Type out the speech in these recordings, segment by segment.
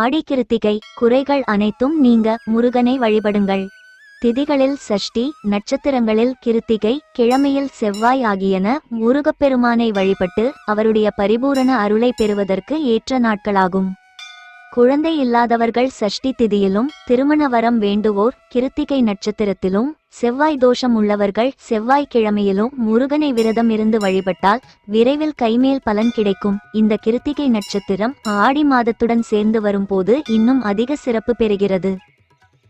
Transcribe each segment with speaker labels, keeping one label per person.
Speaker 1: ஆடி கிருத்திகை குறைகள் அனைத்தும் நீங்க முருகனை வழிபடுங்கள். திதிகளில் சஷ்டி நட்சத்திரங்களில் கிருத்திகை கிழமையில் செவ்வாய் ஆகியன முருகப்பெருமானை வழிபட்டு அவருடைய பரிபூரண அருளை பெறுவதற்கு ஏற்ற நாட்களாகும். குழந்தை இல்லாதவர்கள் சஷ்டி திதியிலும் திருமண வரம் வேண்டுவோர் கிருத்திகை நட்சத்திரத்திலும் செவ்வாய் தோஷம் உள்ளவர்கள் செவ்வாய் கிழமையிலும் முருகனை விரதம் இருந்து வழிபட்டால் விரைவில் கைமேல் பலன் கிடைக்கும். இந்த கிருத்திகை நட்சத்திரம் ஆடி மாதத்துடன் சேர்ந்து வரும்போது இன்னும் அதிக சிறப்பு பெறுகிறது.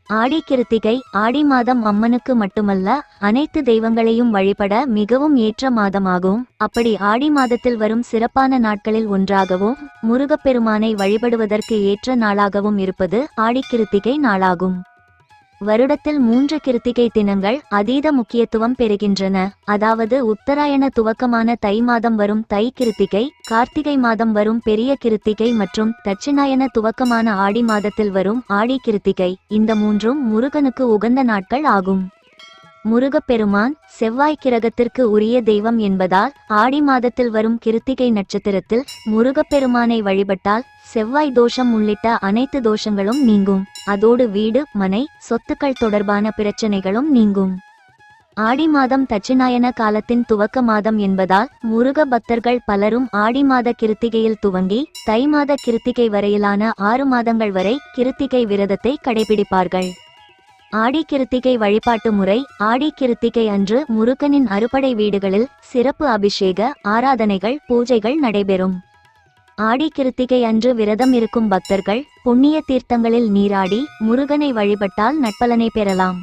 Speaker 1: ஆடி கிருத்திகை ஆடி மாதம் அம்மனுக்கு மட்டுமல்ல அனைத்து தெய்வங்களையும் வழிபட மிகவும் ஏற்ற மாதமாகும். அப்படி ஆடி மாதத்தில் வரும் சிறப்பான நாட்களில் ஒன்றாகவும் முருகப்பெருமானை வழிபடுவதற்கு ஏற்ற நாளாகவும் இருப்பது ஆடி கிருத்திகை நாளாகும். வருடத்தில் மூன்று கிருத்திகை தினங்கள் அதீத முக்கியத்துவம் பெறுகின்றன. அதாவது உத்தராயண துவக்கமான தை மாதம் வரும் தை கிருத்திகை கார்த்திகை மாதம் வரும் பெரிய கிருத்திகை மற்றும் தட்சிணாயன துவக்கமான ஆடி மாதத்தில் வரும் ஆடி கிருத்திகை. இந்த மூன்றும் முருகனுக்கு உகந்த நாட்கள் ஆகும். முருகப்பெருமான் செவ்வாய் கிரகத்திற்கு உரிய தெய்வம் என்பதால் ஆடி மாதத்தில் வரும் கிருத்திகை நட்சத்திரத்தில் முருகப்பெருமானை வழிபட்டால் செவ்வாய் தோஷம் உள்ளிட்ட அனைத்து தோஷங்களும் நீங்கும். அதோடு வீடு மனை சொத்துக்கள் தொடர்பான பிரச்சனைகளும் நீங்கும். ஆடி மாதம் தட்சிணாயன காலத்தின் துவக்க மாதம் என்பதால் முருக பக்தர்கள் பலரும் ஆடி மாத கிருத்திகையில் துவங்கி தை மாத கிருத்திகை வரையிலான ஆறு மாதங்கள் வரை கிருத்திகை விரதத்தை கடைபிடிப்பார்கள். ஆடி கிருத்திகை வழிபாட்டு முறை ஆடி கிருத்திகை அன்று முருகனின் அறுபடை வீடுகளில் சிறப்பு அபிஷேக ஆராதனைகள் பூஜைகள் நடைபெறும். ஆடி கிருத்திகை அன்று விரதம் இருக்கும் பக்தர்கள் புண்ணிய தீர்த்தங்களில் நீராடி முருகனை வழிபட்டால் நட்பலனை பெறலாம்.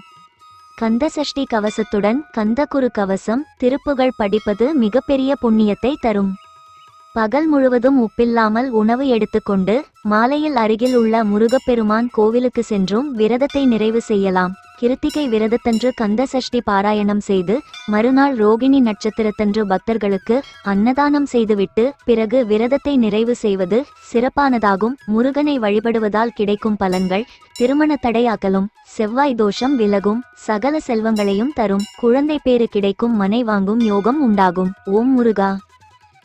Speaker 1: கந்த சஷ்டி கவசத்துடன் கந்தகுரு கவசம் திருப்புகழ் படிப்பது மிகப்பெரிய புண்ணியத்தை தரும். பகல் முழுவதும் உப்பில்லாமல் உணவு எடுத்துக்கொண்டு மாலையில் அருகில் உள்ள முருகப்பெருமான் கோவிலுக்கு சென்றும் விரதத்தை நிறைவு செய்யலாம். கிருத்திகை விரதத்தன்று கந்த சஷ்டி பாராயணம் செய்து மறுநாள் ரோகிணி நட்சத்திரத்தன்று பக்தர்களுக்கு அன்னதானம் செய்துவிட்டு பிறகு விரதத்தை நிறைவு செய்வது சிறப்பானதாகும். முருகனை வழிபடுவதால் கிடைக்கும் பலன்கள் திருமண தடையாக்கலும் செவ்வாய் தோஷம் விலகும் சகல செல்வங்களையும் தரும். குழந்தை பேறு கிடைக்கும் மனை வாங்கும் யோகம் உண்டாகும். ஓம் முருகா.